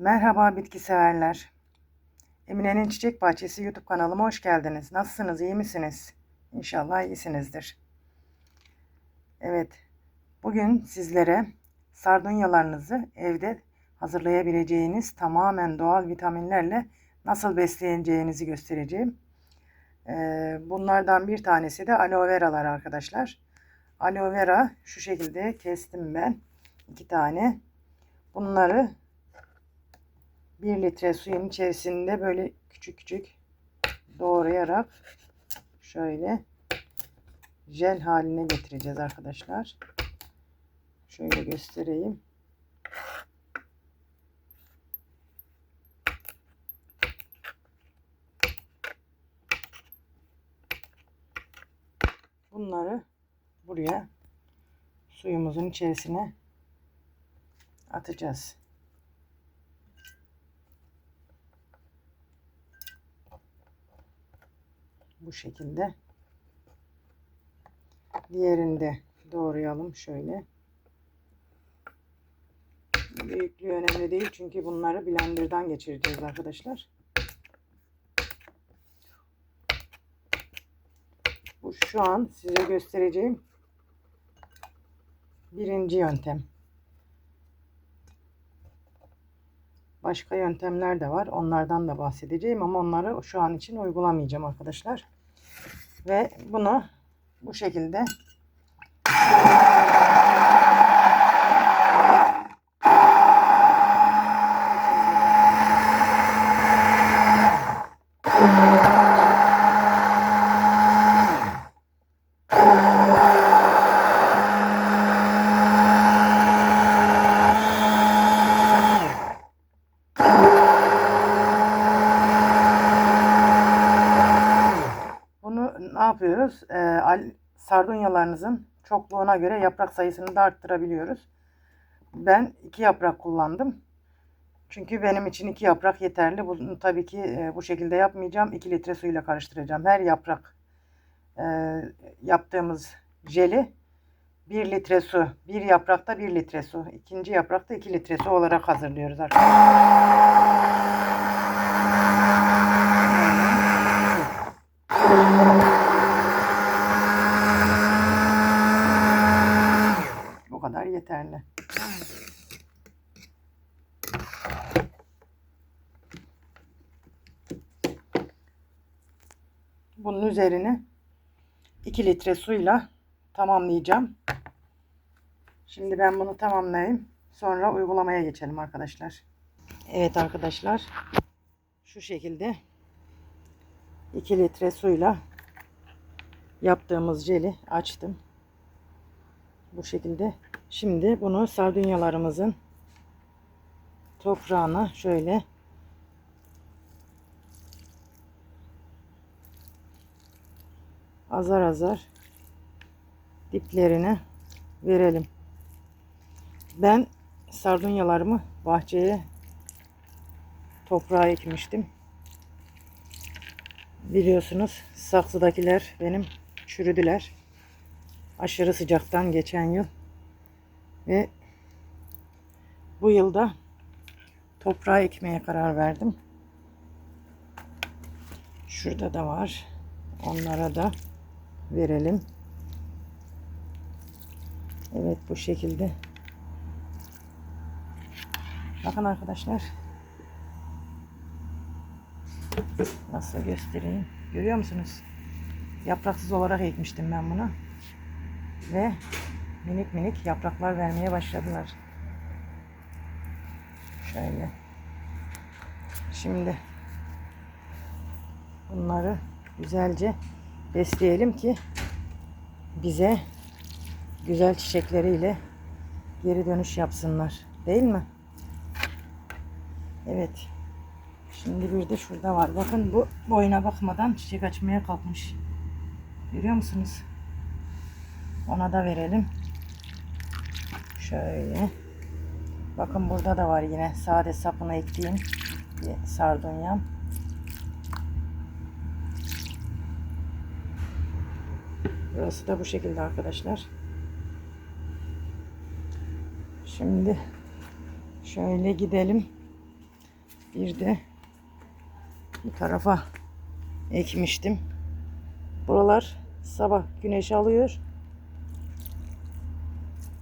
Merhaba bitki severler. Emine'nin Çiçek Bahçesi YouTube kanalıma hoş geldiniz. Nasılsınız? iyi misiniz? İnşallah iyisinizdir. Evet. Bugün sizlere sardunyalarınızı evde hazırlayabileceğiniz tamamen doğal vitaminlerle nasıl besleyeceğinizi göstereceğim. Ee, Bunlardan bir tanesi de aloe veralar arkadaşlar. Aloe vera şu şekilde kestim ben. iki tane. Bunları 1 litre suyun içerisinde böyle küçük küçük doğrayarak şöyle jel haline getireceğiz arkadaşlar. Şöyle göstereyim. Bunları buraya suyumuzun içerisine atacağız. Bu şekilde. Diğerini de doğrayalım şöyle. Büyüklüğü önemli değil çünkü bunları blenderdan geçireceğiz arkadaşlar. Bu şu an size göstereceğim birinci yöntem. Başka yöntemler de var. Onlardan da bahsedeceğim ama onları şu an için uygulamayacağım arkadaşlar. Ve bunu bu şekilde Bunu ne yapıyoruz? Al- sardunyalarınızın çokluğuna göre yaprak sayısını da arttırabiliyoruz. Ben iki yaprak kullandım. Çünkü benim için iki yaprak yeterli. Bunu tabii ki e, bu şekilde yapmayacağım. 2 litre suyla karıştıracağım. Her yaprak e, yaptığımız jeli 1 litre su. Bir yaprakta 1 litre su. ikinci yaprakta 2 litre su olarak hazırlıyoruz arkadaşlar. Bu kadar yeterli. Bunun üzerine 2 litre suyla tamamlayacağım. Şimdi ben bunu tamamlayayım. Sonra uygulamaya geçelim arkadaşlar. Evet arkadaşlar. Şu şekilde 2 litre suyla yaptığımız jeli açtım. Bu şekilde. Şimdi bunu sardunyalarımızın toprağına şöyle azar azar diplerine verelim. Ben sardunyalarımı bahçeye toprağa ekmiştim. Biliyorsunuz saksıdakiler benim çürüdüler. Aşırı sıcaktan geçen yıl. Ve bu yılda toprağa ekmeye karar verdim. Şurada da var. Onlara da verelim. Evet bu şekilde. Bakın arkadaşlar. Nasıl göstereyim. Görüyor musunuz? Yapraksız olarak ekmiştim ben bunu. Ve minik minik yapraklar vermeye başladılar. Şöyle. Şimdi bunları güzelce besleyelim ki bize güzel çiçekleriyle geri dönüş yapsınlar. Değil mi? Evet. Şimdi bir de şurada var. Bakın bu boyuna bakmadan çiçek açmaya kalkmış. Görüyor musunuz? Ona da verelim. Şöyle. Bakın burada da var yine sade sapını ektiğim bir sardunyam. Burası da bu şekilde arkadaşlar. Şimdi şöyle gidelim. Bir de bu tarafa ekmiştim. Buralar sabah güneş alıyor.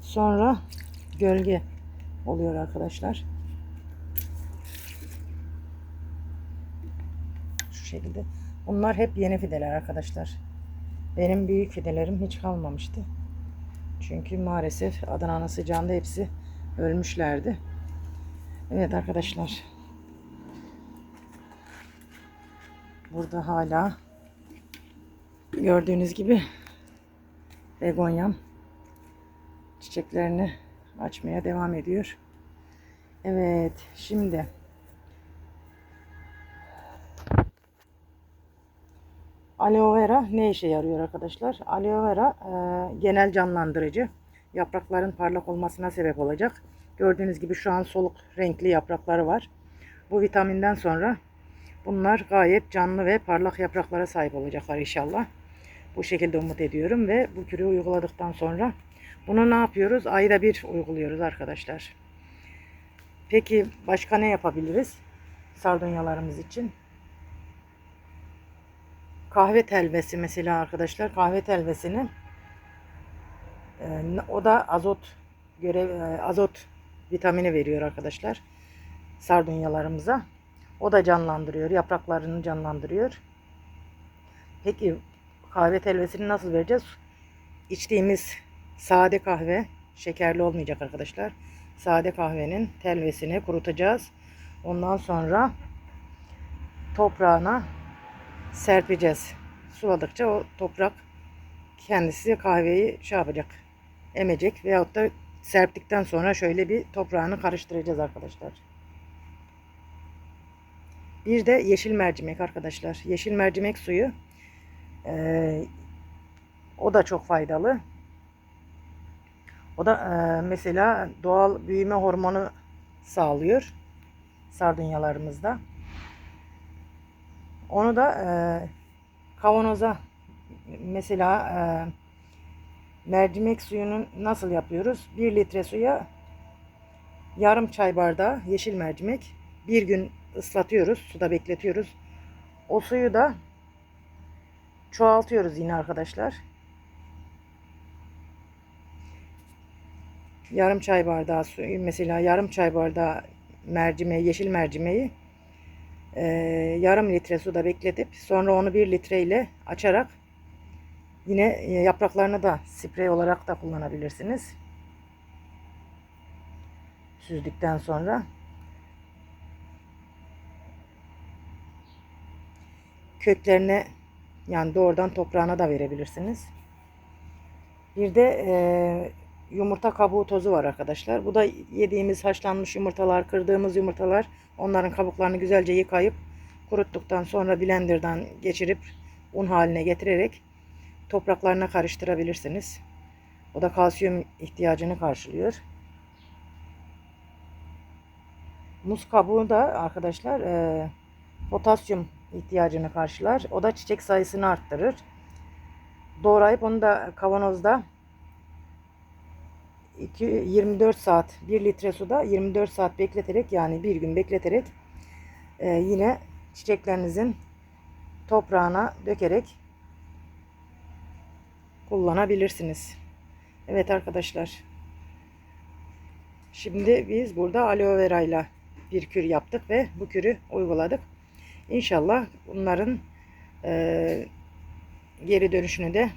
Sonra gölge oluyor arkadaşlar. Şu şekilde. Bunlar hep yeni fideler arkadaşlar. Benim büyük fidelerim hiç kalmamıştı. Çünkü maalesef Adana'nın sıcağında hepsi ölmüşlerdi. Evet arkadaşlar. Burada hala gördüğünüz gibi begonyam çiçeklerini açmaya devam ediyor. Evet, şimdi aloe vera ne işe yarıyor arkadaşlar? Aloe vera e, genel canlandırıcı. Yaprakların parlak olmasına sebep olacak. Gördüğünüz gibi şu an soluk renkli yaprakları var. Bu vitaminden sonra bunlar gayet canlı ve parlak yapraklara sahip olacaklar inşallah. Bu şekilde umut ediyorum ve bu kürü uyguladıktan sonra bunu ne yapıyoruz? Ayda bir uyguluyoruz arkadaşlar. Peki başka ne yapabiliriz? Sardunyalarımız için. Kahve telvesi mesela arkadaşlar. Kahve telvesini e, o da azot görev e, azot vitamini veriyor arkadaşlar. Sardunyalarımıza. O da canlandırıyor. Yapraklarını canlandırıyor. Peki kahve telvesini nasıl vereceğiz? İçtiğimiz sade kahve şekerli olmayacak arkadaşlar. Sade kahvenin telvesini kurutacağız. Ondan sonra toprağına serpeceğiz. Suladıkça o toprak kendisi kahveyi şey yapacak. Emecek veyahut da serptikten sonra şöyle bir toprağını karıştıracağız arkadaşlar. Bir de yeşil mercimek arkadaşlar. Yeşil mercimek suyu ee, o da çok faydalı. O da e, mesela doğal büyüme hormonu sağlıyor sardunyalarımızda. Onu da e, kavanoza mesela e, mercimek suyunu nasıl yapıyoruz? 1 litre suya yarım çay bardağı yeşil mercimek bir gün ıslatıyoruz. Suda bekletiyoruz. O suyu da çoğaltıyoruz yine arkadaşlar. Yarım çay bardağı suyu mesela yarım çay bardağı mercimeği, yeşil mercimeği e, yarım litre suda bekletip sonra onu bir litre ile açarak yine e, yapraklarını da sprey olarak da kullanabilirsiniz. Süzdükten sonra köklerine yani doğrudan toprağına da verebilirsiniz. Bir de e, yumurta kabuğu tozu var arkadaşlar. Bu da yediğimiz haşlanmış yumurtalar, kırdığımız yumurtalar. Onların kabuklarını güzelce yıkayıp kuruttuktan sonra blenderdan geçirip un haline getirerek topraklarına karıştırabilirsiniz. O da kalsiyum ihtiyacını karşılıyor. Muz kabuğu da arkadaşlar e, potasyum ihtiyacını karşılar. O da çiçek sayısını arttırır. Doğrayıp onu da kavanozda 2, 24 saat 1 litre suda 24 saat bekleterek yani bir gün bekleterek e, yine çiçeklerinizin toprağına dökerek kullanabilirsiniz. Evet arkadaşlar. Şimdi biz burada aloe vera ile bir kür yaptık ve bu kürü uyguladık. İnşallah bunların e, geri dönüşünü de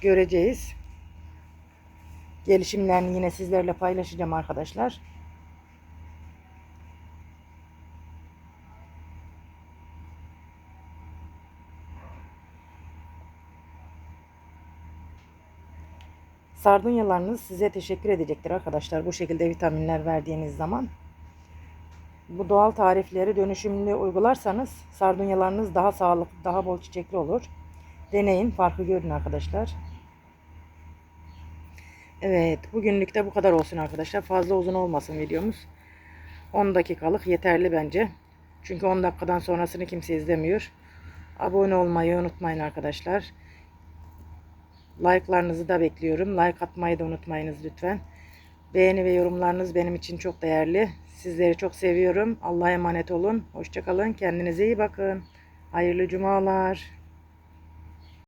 göreceğiz. Gelişimlerini yine sizlerle paylaşacağım arkadaşlar. Sardunyalarınız size teşekkür edecektir arkadaşlar. Bu şekilde vitaminler verdiğiniz zaman. Bu doğal tarifleri dönüşümlü uygularsanız sardunyalarınız daha sağlıklı, daha bol çiçekli olur. Deneyin, farkı görün arkadaşlar. Evet, bugünlük de bu kadar olsun arkadaşlar. Fazla uzun olmasın videomuz. 10 dakikalık yeterli bence. Çünkü 10 dakikadan sonrasını kimse izlemiyor. Abone olmayı unutmayın arkadaşlar. Like'larınızı da bekliyorum. Like atmayı da unutmayınız lütfen. Beğeni ve yorumlarınız benim için çok değerli. Sizleri çok seviyorum. Allah'a emanet olun. Hoşçakalın. Kendinize iyi bakın. Hayırlı cumalar.